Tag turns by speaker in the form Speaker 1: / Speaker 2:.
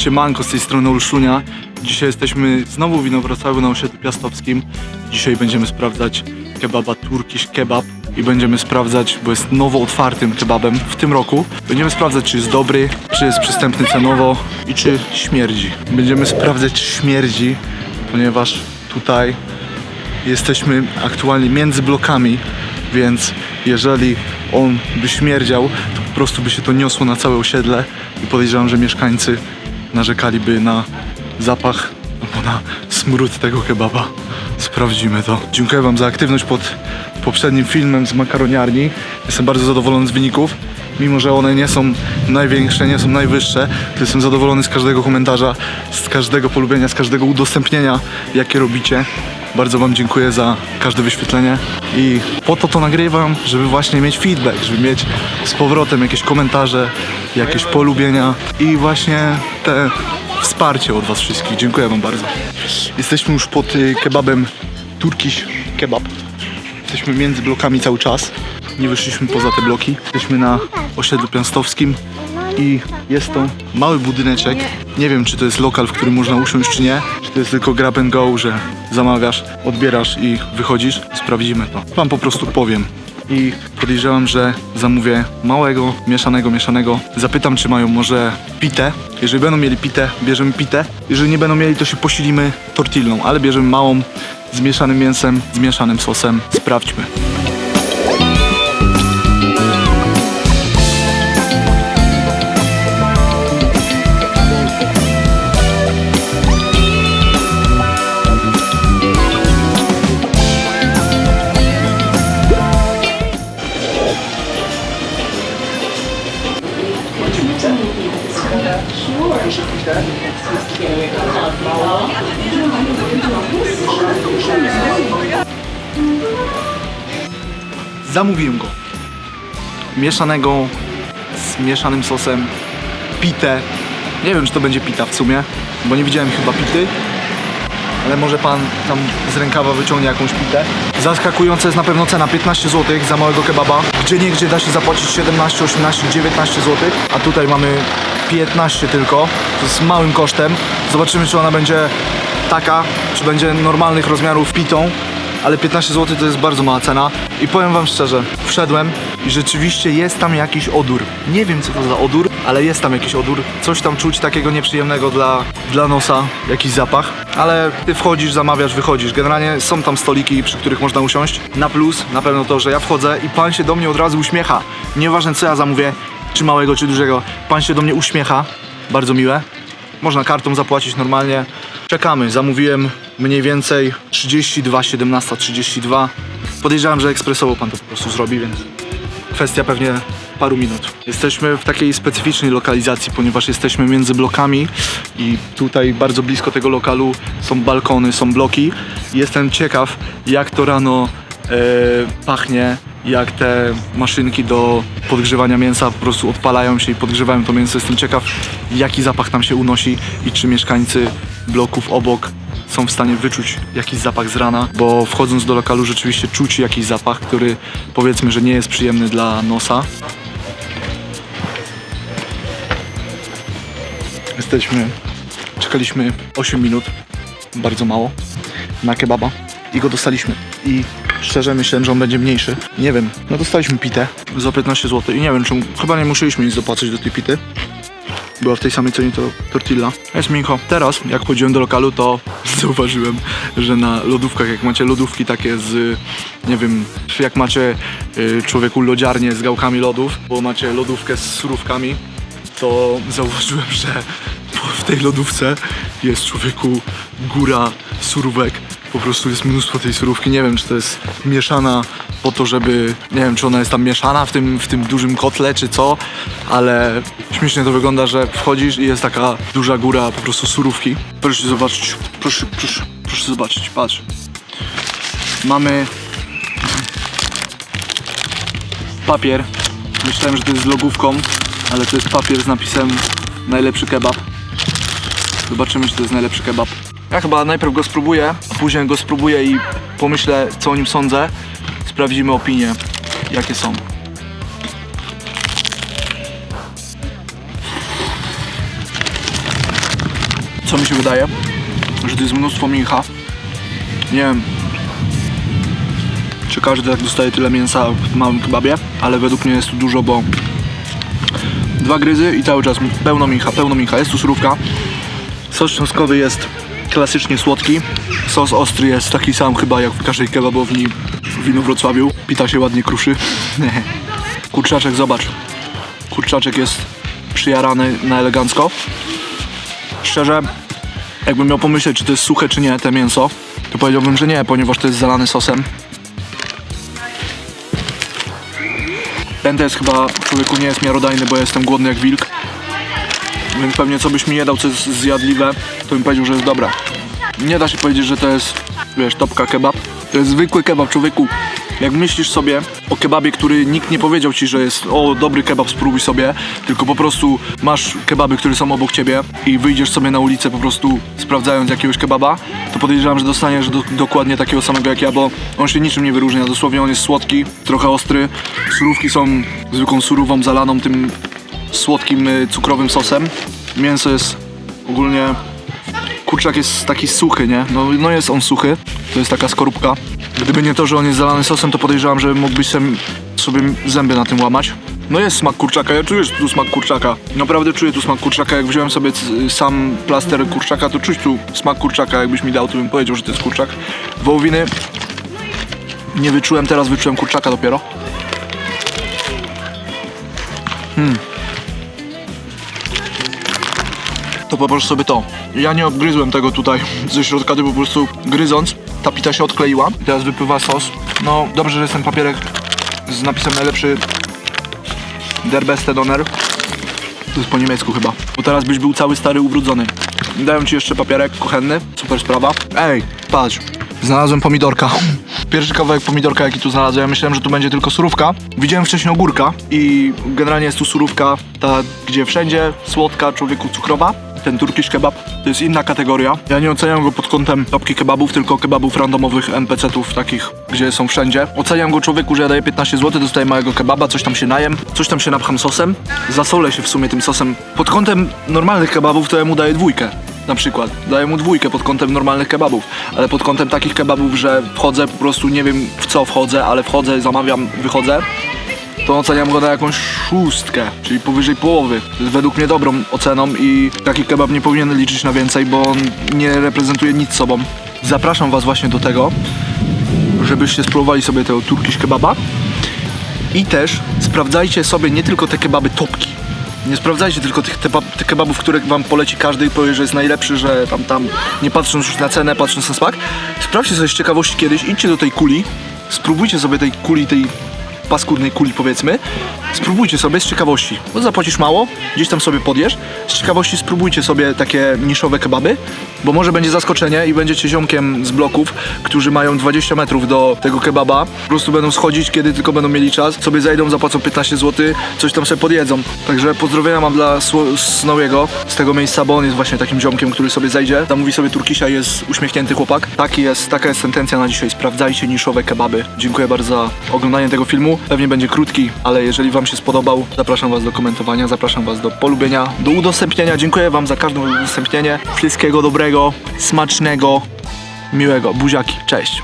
Speaker 1: Siemanko, z tej strony Olszunia. Dzisiaj jesteśmy znowu w Inowrocławiu na osiedlu piastowskim. Dzisiaj będziemy sprawdzać kebaba Turkish Kebab i będziemy sprawdzać, bo jest nowo otwartym kebabem w tym roku. Będziemy sprawdzać, czy jest dobry, czy jest przystępny cenowo i czy śmierdzi. Będziemy sprawdzać, czy śmierdzi, ponieważ tutaj jesteśmy aktualnie między blokami, więc jeżeli on by śmierdział, to po prostu by się to niosło na całe osiedle i podejrzewam, że mieszkańcy narzekaliby na zapach albo na smród tego kebaba. Sprawdzimy to. Dziękuję Wam za aktywność pod poprzednim filmem z makaroniarni. Jestem bardzo zadowolony z wyników. Mimo, że one nie są największe, nie są najwyższe, to jestem zadowolony z każdego komentarza, z każdego polubienia, z każdego udostępnienia, jakie robicie. Bardzo Wam dziękuję za każde wyświetlenie i po to to nagrywam, żeby właśnie mieć feedback, żeby mieć z powrotem jakieś komentarze, jakieś polubienia i właśnie te wsparcie od Was wszystkich. Dziękuję Wam bardzo. Jesteśmy już pod y, kebabem Turkish Kebab. Jesteśmy między blokami cały czas. Nie wyszliśmy poza te bloki. Jesteśmy na osiedlu piastowskim i jest to mały budyneczek. Nie wiem, czy to jest lokal, w którym można usiąść, czy nie. Czy to jest tylko grab and go, że zamawiasz, odbierasz i wychodzisz. Sprawdzimy to. Wam po prostu powiem. I podejrzewam, że zamówię małego, mieszanego, mieszanego. Zapytam, czy mają może pitę. Jeżeli będą mieli pitę, bierzemy pitę. Jeżeli nie będą mieli, to się posilimy tortillą, ale bierzemy małą, z mieszanym mięsem, z mieszanym sosem. Sprawdźmy. Zamówiłem go. Mieszanego z mieszanym sosem, pitę. Nie wiem, czy to będzie pita w sumie, bo nie widziałem chyba pity. Ale może pan tam z rękawa wyciągnie jakąś pitę. Zaskakująca jest na pewno cena 15 zł za małego kebaba. Gdzie nie gdzie da się zapłacić 17, 18, 19 zł, a tutaj mamy 15 tylko. Z małym kosztem. Zobaczymy, czy ona będzie taka, czy będzie normalnych rozmiarów pitą ale 15 zł to jest bardzo mała cena i powiem wam szczerze, wszedłem i rzeczywiście jest tam jakiś odór. Nie wiem co to za odór, ale jest tam jakiś odór. Coś tam czuć takiego nieprzyjemnego dla, dla nosa, jakiś zapach, ale ty wchodzisz, zamawiasz, wychodzisz. Generalnie są tam stoliki, przy których można usiąść. Na plus na pewno to, że ja wchodzę i pan się do mnie od razu uśmiecha. Nieważne co ja zamówię, czy małego, czy dużego, pan się do mnie uśmiecha. Bardzo miłe. Można kartą zapłacić normalnie. Czekamy. Zamówiłem mniej więcej 32, 17, 32. Podejrzewam, że ekspresowo pan to po prostu zrobi, więc kwestia pewnie paru minut. Jesteśmy w takiej specyficznej lokalizacji, ponieważ jesteśmy między blokami i tutaj bardzo blisko tego lokalu są balkony, są bloki. Jestem ciekaw, jak to rano e, pachnie, jak te maszynki do podgrzewania mięsa po prostu odpalają się i podgrzewają to mięso. Jestem ciekaw, jaki zapach tam się unosi i czy mieszkańcy bloków obok są w stanie wyczuć jakiś zapach z rana, bo wchodząc do lokalu rzeczywiście czuć jakiś zapach, który powiedzmy, że nie jest przyjemny dla nosa. Jesteśmy, czekaliśmy 8 minut, bardzo mało, na kebaba i go dostaliśmy. I szczerze myślałem, że on będzie mniejszy. Nie wiem, no dostaliśmy pitę za 15 zł i nie wiem, czemu, chyba nie musieliśmy nic dopłacać do tej pity. Była w tej samej cenie to tortilla. Jest miękko. Teraz, jak chodziłem do lokalu, to zauważyłem, że na lodówkach, jak macie lodówki takie z, nie wiem, jak macie y, człowieku lodziarnię z gałkami lodów, bo macie lodówkę z surówkami, to zauważyłem, że w tej lodówce jest człowieku góra surówek. Po prostu jest mnóstwo tej surówki. Nie wiem, czy to jest mieszana po to, żeby. Nie wiem, czy ona jest tam mieszana w tym, w tym dużym kotle, czy co, ale śmiesznie to wygląda, że wchodzisz i jest taka duża góra po prostu surówki. Proszę zobaczyć, proszę, proszę, proszę zobaczyć, patrz. Mamy papier. Myślałem, że to jest z logówką, ale to jest papier z napisem najlepszy kebab. Zobaczymy, czy to jest najlepszy kebab. Ja chyba najpierw go spróbuję, a później go spróbuję i pomyślę, co o nim sądzę. Sprawdzimy opinie, jakie są. co mi się wydaje, że to jest mnóstwo mięcha. Nie wiem, czy każdy tak dostaje tyle mięsa w małym kebabie, ale według mnie jest tu dużo, bo dwa gryzy i cały czas pełno mięcha, pełno mięcha. Jest tu surówka. Sos cząstkowy jest klasycznie słodki. Sos ostry jest taki sam chyba jak w każdej kebabowni w Winu Wrocławiu. Pita się ładnie kruszy. Kurczaczek, zobacz. Kurczaczek jest przyjarany na elegancko. Szczerze, jakbym miał pomyśleć, czy to jest suche, czy nie, te mięso, to powiedziałbym, że nie, ponieważ to jest zalane sosem. Ten to jest chyba, człowieku, nie jest miarodajny, bo jestem głodny jak wilk. Więc pewnie co byś mi nie dał, co jest zjadliwe, to bym powiedział, że jest dobra. Nie da się powiedzieć, że to jest, wiesz, topka kebab. To jest zwykły kebab, człowieku. Jak myślisz sobie o kebabie, który nikt nie powiedział ci, że jest o dobry kebab, spróbuj sobie, tylko po prostu masz kebaby, które są obok ciebie i wyjdziesz sobie na ulicę po prostu sprawdzając jakiegoś kebaba, to podejrzewam, że dostaniesz do, dokładnie takiego samego jak ja, bo on się niczym nie wyróżnia. Dosłownie on jest słodki, trochę ostry. Surówki są zwykłą surówą zalaną tym słodkim, y, cukrowym sosem. Mięso jest ogólnie kurczak jest taki suchy, nie? No, no jest on suchy, to jest taka skorupka. Gdyby nie to, że on jest zalany sosem, to podejrzewam, że mógłbyś sobie zęby na tym łamać. No jest smak kurczaka, ja czuję tu smak kurczaka. Naprawdę czuję tu smak kurczaka. Jak wziąłem sobie sam plaster kurczaka, to czuć tu smak kurczaka. Jakbyś mi dał, to bym powiedział, że to jest kurczak. Wołowiny nie wyczułem, teraz wyczułem kurczaka dopiero. to popatrz sobie to. Ja nie odgryzłem tego tutaj ze środka, tylko po prostu gryząc, ta pita się odkleiła. I teraz wypływa sos. No dobrze, że jest ten papierek z napisem najlepszy Der beste Donner. To jest po niemiecku chyba. Bo teraz byś był cały stary ubrudzony. Dają ci jeszcze papierek kuchenny. Super sprawa. Ej, patrz. Znalazłem pomidorka. Pierwszy kawałek pomidorka, jaki tu znalazłem. Ja myślałem, że tu będzie tylko surówka. Widziałem wcześniej ogórka i generalnie jest tu surówka, ta gdzie wszędzie słodka, człowieku cukrowa. Ten turkish kebab to jest inna kategoria. Ja nie oceniam go pod kątem topki kebabów, tylko kebabów randomowych NPC-ów takich, gdzie są wszędzie. Oceniam go człowieku, że ja daję 15 zł, dostaję małego kebaba, coś tam się najem, coś tam się napcham sosem, zasolę się w sumie tym sosem. Pod kątem normalnych kebabów to ja mu daję dwójkę. Na przykład daję mu dwójkę pod kątem normalnych kebabów, ale pod kątem takich kebabów, że wchodzę po prostu nie wiem w co wchodzę, ale wchodzę, zamawiam, wychodzę, to oceniam go na jakąś szóstkę, czyli powyżej połowy. Według mnie dobrą oceną i taki kebab nie powinien liczyć na więcej, bo on nie reprezentuje nic sobą. Zapraszam Was właśnie do tego, żebyście spróbowali sobie tego turkish kebaba i też sprawdzajcie sobie nie tylko te kebaby topki. Nie sprawdzajcie tylko tych, tych kebabów, które wam poleci każdy i powie, że jest najlepszy, że tam, tam, nie patrząc już na cenę, patrząc na smak. Sprawdźcie sobie z ciekawości kiedyś, idźcie do tej kuli, spróbujcie sobie tej kuli, tej paskudnej kuli powiedzmy, spróbujcie sobie z ciekawości, bo zapłacisz mało, gdzieś tam sobie podjesz, z ciekawości spróbujcie sobie takie niszowe kebaby, bo może będzie zaskoczenie i będziecie ziomkiem z bloków, którzy mają 20 metrów do tego kebaba, po prostu będą schodzić, kiedy tylko będą mieli czas, sobie zajdą, zapłacą 15 zł, coś tam sobie podjedzą. Także pozdrowienia mam dla Snowiego z tego miejsca, bo on jest właśnie takim ziomkiem, który sobie zajdzie, zamówi sobie turkisia jest uśmiechnięty chłopak. Taki jest, taka jest sentencja na dzisiaj, sprawdzajcie niszowe kebaby. Dziękuję bardzo za oglądanie tego filmu, pewnie będzie krótki, ale jeżeli wam się spodobał, zapraszam was do komentowania, zapraszam was do polubienia, do udostępnienia. Dziękuję wam za każde udostępnienie. Wszystkiego dobrego, smacznego, miłego. Buziaki, cześć.